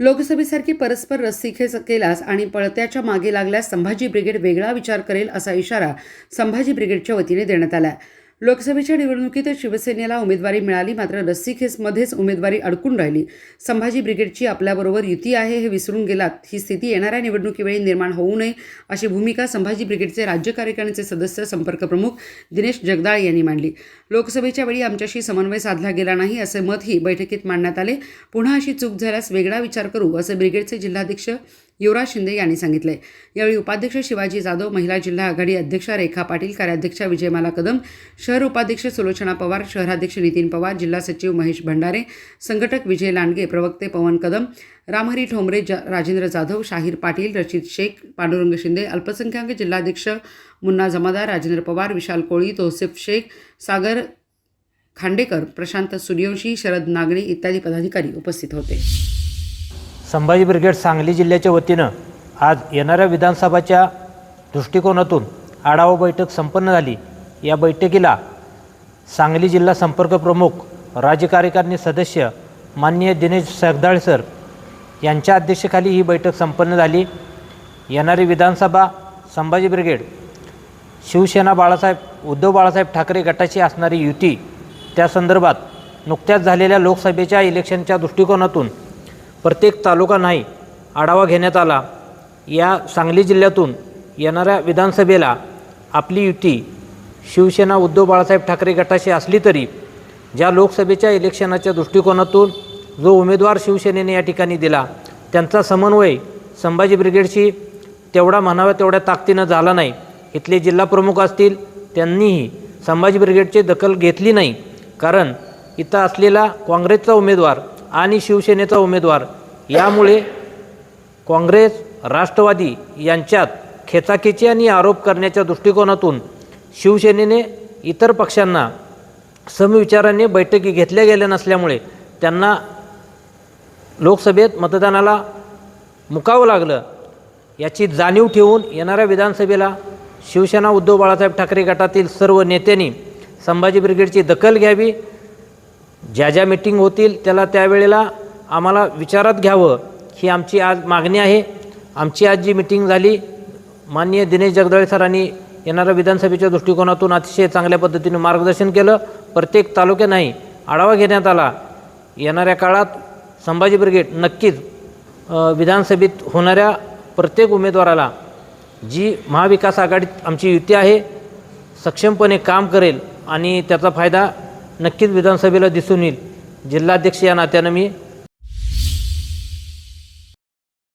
लोकसभेसारखी परस्पर रस्सीखेच केल्यास आणि पळत्याच्या मागे लागल्यास संभाजी ब्रिगेड वेगळा विचार करेल असा इशारा संभाजी ब्रिगेडच्या वतीने देण्यात आला आहे लोकसभेच्या निवडणुकीत शिवसेनेला उमेदवारी मिळाली मात्र रस्सीखेसमध्येच उमेदवारी अडकून राहिली. संभाजी ब्रिगेडची आपल्याबरोबर युती आहे हे विसरून गेलात. ही स्थिती येणाऱ्या निवडणुकीवेळी निर्माण होऊ नये अशी भूमिका संभाजी ब्रिगेडचे राज्य कार्यकारिणीचे सदस्य संपर्क प्रमुख दिनेश जगदाळ यांनी मांडली. लोकसभेच्या वेळी आमच्याशी समन्वय साधला गेला नाही असे मतही बैठकीत मांडण्यात आले. पुन्हा अशी चूक झाल्यास वेगळा विचार करू असे ब्रिगेडचे जिल्हाध्यक्ष युवराज शिंदे यांनी सांगितले यावेळी उपाध्यक्ष शिवाजी जाधव महिला जिल्हा आघाडी अध्यक्षा रेखा पाटील कार्याध्यक्षा विजयमाला कदम शहर उपाध्यक्ष सुलोचना पवार शहराध्यक्ष नितीन पवार जिल्हा सचिव महेश भंडारे संघटक विजय लांडगे प्रवक्ते पवन कदम रामहरी ठोंबरे ज राजेंद्र जाधव शाहीर पाटील रशीद शेख पांडुरंग शिंदे अल्पसंख्याक जिल्हाध्यक्ष मुन्ना जमादार राजेंद्र पवार विशाल कोळी तोसिफ शेख सागर खांडेकर प्रशांत सूर्यवंशी शरद नागणे इत्यादी पदाधिकारी उपस्थित होते. संभाजी ब्रिगेड सांगली जिल्ह्याच्या वतीनं आज येणाऱ्या विधानसभाच्या दृष्टिकोनातून आढावा बैठक संपन्न झाली. या बैठकीला सांगली जिल्हा संपर्क प्रमुख राज्य कार्यकारिणी सदस्य माननीय दिनेश सरदाळ सर यांच्या अध्यक्षतेखाली ही बैठक संपन्न झाली. येणारी विधानसभा संभाजी ब्रिगेड शिवसेना बाळासाहेब उद्धव बाळासाहेब ठाकरे गटाची असणारी युती त्या संदर्भात नुकत्याच झालेल्या लोकसभेच्या इलेक्शनच्या दृष्टिकोनातून प्रत्येक तालुका नाही आढावा घेण्यात आला. या सांगली जिल्ह्यातून येणाऱ्या विधानसभेला आपली युती शिवसेना उद्धव बाळासाहेब ठाकरे गटाशी असली तरी ज्या लोकसभेच्या इलेक्शनाच्या दृष्टिकोनातून जो उमेदवार शिवसेनेने या ठिकाणी दिला त्यांचा समन्वय संभाजी ब्रिगेडशी तेवढा म्हणावा तेवढ्या ताकदीनं झाला नाही. इथले जिल्हाप्रमुख असतील त्यांनीही संभाजी ब्रिगेडची दखल घेतली नाही. कारण इथं असलेला काँग्रेसचा उमेदवार आणि शिवसेनेचा उमेदवार. यामुळे काँग्रेस राष्ट्रवादी यांच्यात खेचाखेची आणि आरोप करण्याच्या दृष्टिकोनातून शिवसेनेने इतर पक्षांना समविचाराने बैठकी घेतल्या गेल्या नसल्यामुळे त्यांना लोकसभेत मतदानाला मुकावं लागलं. याची जाणीव ठेवून येणाऱ्या विधानसभेला शिवसेना उद्धव बाळासाहेब ठाकरे गटातील सर्व नेत्यांनी संभाजी ब्रिगेडची दखल घ्यावी ज्या ज्या मिटिंग होतील त्याला त्यावेळेला आम्हाला विचारात घ्यावं. ही आमची आज मागणी आहे. आमची आज जी मिटिंग झाली माननीय दिनेश जगदाळे सरांनी येणाऱ्या विधानसभेच्या दृष्टिकोनातून अतिशय चांगल्या पद्धतीने मार्गदर्शन केलं. प्रत्येक तालुक्यानाही आढावा घेण्यात आला. येणाऱ्या काळात संभाजी ब्रिगेड नक्कीच विधानसभेत होणाऱ्या प्रत्येक उमेदवाराला जी महाविकास आघाडीत आमची युती आहे सक्षमपणे काम करेल आणि त्याचा फायदा नक्कीच विधानसभेला दिसून येईल. जिल्हाध्यक्ष या नात्यानं मी